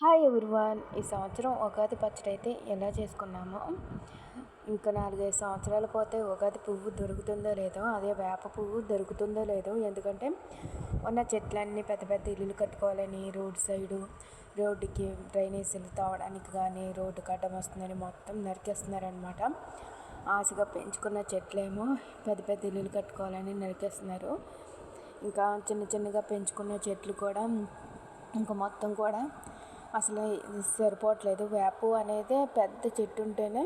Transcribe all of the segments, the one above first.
Hi everyone ఈ సంవత్సరం ఉగాది పచ్చడి అయితే ఎలా చేసుకున్నామో? ఇంకా నాలుగైదు సంవత్సరాలు పోతే ఉగాది పువ్వు దొరుకుతుందో లేదో అదే వేప పువ్వు దొరుకుతుందో లేదో ఎందుకంటే ఉన్న చెట్లన్నీ పెద్ద పెద్ద ఇల్లులు కట్టుకోవాలని రోడ్ సైడు రోడ్డుకి డ్రైనేజీలు తావడానికి కానీ రోడ్డు కట్టం వస్తుందని మొత్తం నరికేస్తున్నారనమాట ఆశగా పెంచుకున్న చెట్లేమో పెద్ద పెద్ద ఇల్లులు కట్టుకోవాలని నరికేస్తున్నారు. ఇంకా చిన్న చిన్నగా పెంచుకున్న చెట్లు కూడా ఇంకా మొత్తం కూడా అసలు సరిపోవట్లేదు. వేప అనేది పెద్ద చెట్టు ఉంటేనే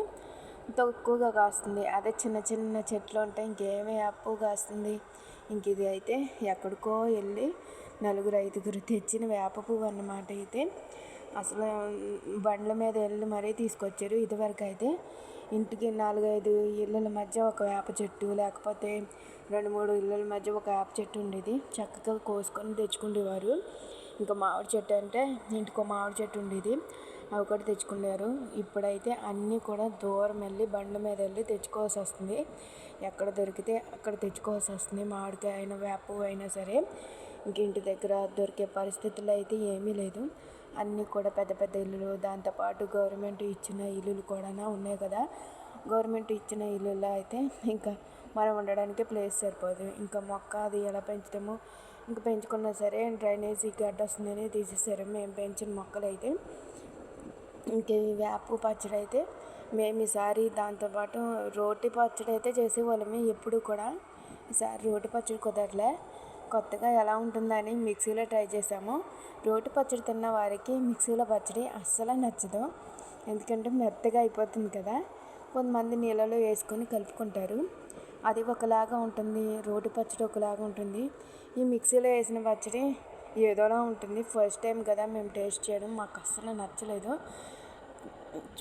తక్కువగా కాస్తుంది. అదే చిన్న చిన్న చెట్లు ఉంటే ఇంకేమి వేప కాస్తుంది. ఇంక ఇది అయితే ఎక్కడికో వెళ్ళి నలుగురు ఐదుగురు తెచ్చిన వేప పువ్వు అన్నమాట అయితే. అసలు బండ్ల మీద వెళ్ళి మరీ తీసుకొచ్చారు. ఇదివరకు అయితే ఇంటికి నాలుగైదు ఇళ్ళల మధ్య ఒక వేప చెట్టు లేకపోతే రెండు మూడు ఇళ్ళల మధ్య ఒక వేప చెట్టు ఉండేది. చక్కగా కోసుకొని తెచ్చుకునేవారు ఇంకా మామిడి చెట్టు అంటే ఇంటికో మామిడి చెట్టు ఉండేది. అవి కూడా తెచ్చుకున్నారు. ఇప్పుడైతే అన్నీ కూడా దూరం వెళ్ళి బండ్ల మీద వెళ్ళి తెచ్చుకోవాల్సి వస్తుంది. ఎక్కడ దొరికితే అక్కడ తెచ్చుకోవాల్సి వస్తుంది. మామిడికాయ అయినా వేప అయినా సరే ఇంక ఇంటి దగ్గర దొరికే పరిస్థితులు అయితే ఏమీ లేదు. అన్నీ కూడా పెద్ద పెద్ద ఇల్లులు దాంతోపాటు గవర్నమెంట్ ఇచ్చిన ఇల్లులు కూడా ఉన్నాయి కదా. గవర్నమెంట్ ఇచ్చిన ఇల్లుల్లో అయితే ఇంకా మనం ఉండడానికి ప్లేస్ సరిపోదు. ఇంకా మొక్క అది ఎలా పెంచుతామో ఇంకా పెంచుకున్నా సరే డ్రైనేజీ గడ్డ వస్తుందని తీసేసారు. మేము పెంచిన మొక్కలు అయితే ఇంక వేప పచ్చడి అయితే మేము ఈసారి దాంతోపాటు రోటి పచ్చడి అయితే చేసేవాళ్ళము. ఎప్పుడు కూడా ఈసారి రోటి పచ్చడి కుదరలే. కొత్తగా ఎలా ఉంటుందని మిక్సీలో ట్రై చేసాము. రోటి పచ్చడి తిన్న వారికి మిక్సీలో పచ్చడి అస్సలు నచ్చదు. ఎందుకంటే మెత్తగా అయిపోతుంది కదా. కొంతమంది నీళ్ళలో వేసుకొని కలుపుకుంటారు. అది ఒకలాగా ఉంటుంది రోటి పచ్చడి ఒకలాగా ఉంటుంది. ఈ మిక్సీలో వేసిన పచ్చడి ఏదోలా ఉంటుంది. ఫస్ట్ టైం కదా మేము టేస్ట్ చేయడం. మాకు అస్సలు నచ్చలేదు.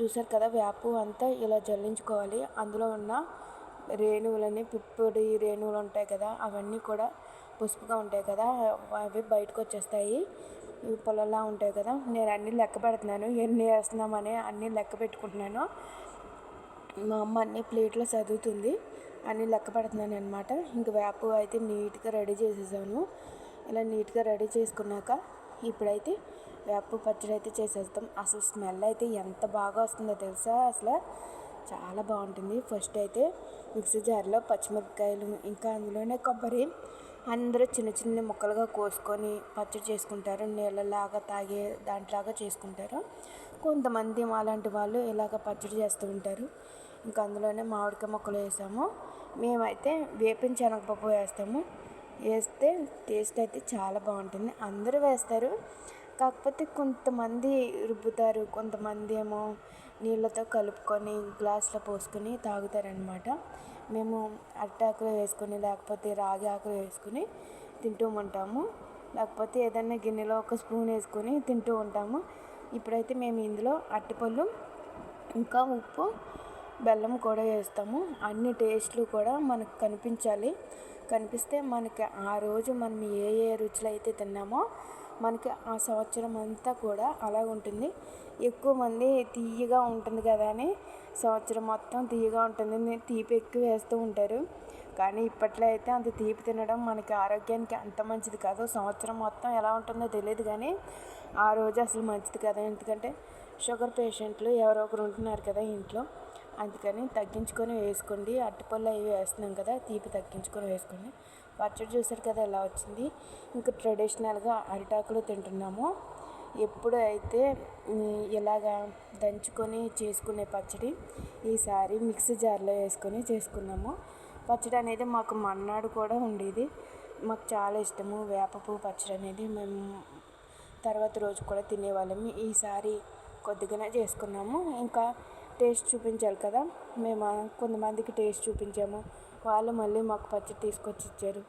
చూసారు కదా వేపు అంతా ఇలా జల్లించుకోవాలి. అందులో ఉన్న రేణువులని పిప్పొడి రేణువులు ఉంటాయి కదా అవన్నీ కూడా పసుపుగా ఉంటాయి కదా అవి బయటకు వచ్చేస్తాయి. పొలంలా ఉంటాయి కదా. నేను అన్నీ లెక్క పెడుతున్నాను. ఎన్ని వేస్తున్నామని అన్నీ లెక్క పెట్టుకుంటున్నాను. మా అమ్మ అన్ని ప్లేట్లో చదువుతుంది అన్ని లెక్క పెడుతున్నాను అనమాట ఇంక వేప అయితే నీట్గా రెడీ చేసేసాను. ఇలా నీట్గా రెడీ చేసుకున్నాక ఇప్పుడైతే వేప పచ్చడి అయితే చేసేస్తాం. అసలు స్మెల్ అయితే ఎంత బాగా వస్తుందో తెలుసా? అసలు చాలా బాగుంటుంది. ఫస్ట్ అయితే మిక్సీ జార్లో పచ్చిమిరపకాయలు ఇంకా అందులోనే కొబ్బరి. అందరూ చిన్న చిన్న ముక్కలుగా కోసుకొని పచ్చడి చేసుకుంటారు. నీళ్ళలాగా తాగే దాంట్లాగా చేసుకుంటారు. కొంతమంది అలాంటి వాళ్ళు ఇలాగ పచ్చడి చేస్తూ ఉంటారు. ఇంకా అందులోనే మామిడికాయ ముక్కలు వేసాము. మేమైతే వేపిన శనగపప్పు వేస్తాము. వేస్తే టేస్ట్ అయితే చాలా బాగుంటుంది. అందరూ వేస్తారు. కాకపోతే కొంతమంది రుబ్బుతారు. కొంతమంది ఏమో నీళ్ళతో కలుపుకొని గ్లాస్లో పోసుకొని తాగుతారనమాట మేము అట్టాకులు వేసుకొని లేకపోతే రాగి ఆకులు వేసుకొని తింటూ ఉంటాము. లేకపోతే ఏదైనా గిన్నెలో ఒక స్పూన్ వేసుకొని తింటూ ఉంటాము. ఇప్పుడైతే మేము ఇందులో అరటిపళ్ళు ఇంకా ఉప్పు బెల్లం కూడా వేస్తాము. అన్ని టేస్ట్లు కూడా మనకు కనిపించాలి. కనిపిస్తే మనకి ఆ రోజు మనం ఏ ఏ రుచులు అయితే తిన్నామో మనకి ఆ సంవత్సరం అంతా కూడా అలా ఉంటుంది. ఎక్కువ మంది తీయగా ఉంటుంది కదా అని సంవత్సరం మొత్తం తీయగా ఉంటుంది. తీపి ఎక్కువ వేస్తూ ఉంటారు. కానీ ఇప్పట్లో అయితే అంత తీపి తినడం మనకి ఆరోగ్యానికి అంత మంచిది కాదు. సంవత్సరం మొత్తం ఎలా ఉంటుందో తెలియదు కానీ ఆ రోజు అసలు మంచిది కదా. ఎందుకంటే షుగర్ పేషెంట్లు ఎవరో ఒకరు ఉంటున్నారు కదా ఇంట్లో. అందుకని తగ్గించుకొని వేసుకోండి. అరటిపళ్ళు అవి వేస్తున్నాం కదా తీపి తగ్గించుకొని వేసుకోండి. పచ్చడి చూసారు కదా ఎలా వచ్చింది? ఇంకా ట్రెడిషనల్గా అరిటాకులు తింటున్నాము. ఎప్పుడు అయితే ఇలాగా దంచుకొని చేసుకునే పచ్చడి ఈసారి మిక్సీ జార్లో వేసుకొని చేసుకున్నాము. పచ్చడి అనేది మాకు మన్నాడు కూడా ఉండేది. మాకు చాలా ఇష్టము. వేపపు పచ్చడి అనేది మేము తర్వాత రోజు కూడా తినేవాళ్ళము. ఈసారి కొద్దిగానే చేసుకున్నాము. ఇంకా టేస్ట్ చూపించాలి కదా. మేము కొంతమందికి టేస్ట్ చూపించాము. వాళ్ళు మళ్ళీ మాకు పచ్చడి తీసుకొచ్చి ఇచ్చారు.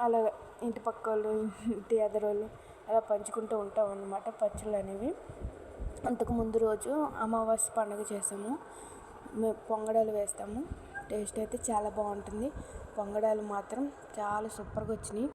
అలా ఇంటి పక్క వాళ్ళు ఇంటి ఎదరోళ్ళు అలా పంచుకుంటూ ఉంటాం అన్నమాట పచ్చళ్ళు అనేవి. అంతకు ముందు రోజు అమావాస్య పండుగ చేసాము. మేము పొంగడాలు వేస్తాము. టేస్ట్ అయితే చాలా బాగుంటుంది. పొంగడాలు మాత్రం చాలా సూపర్గా వచ్చినాయి.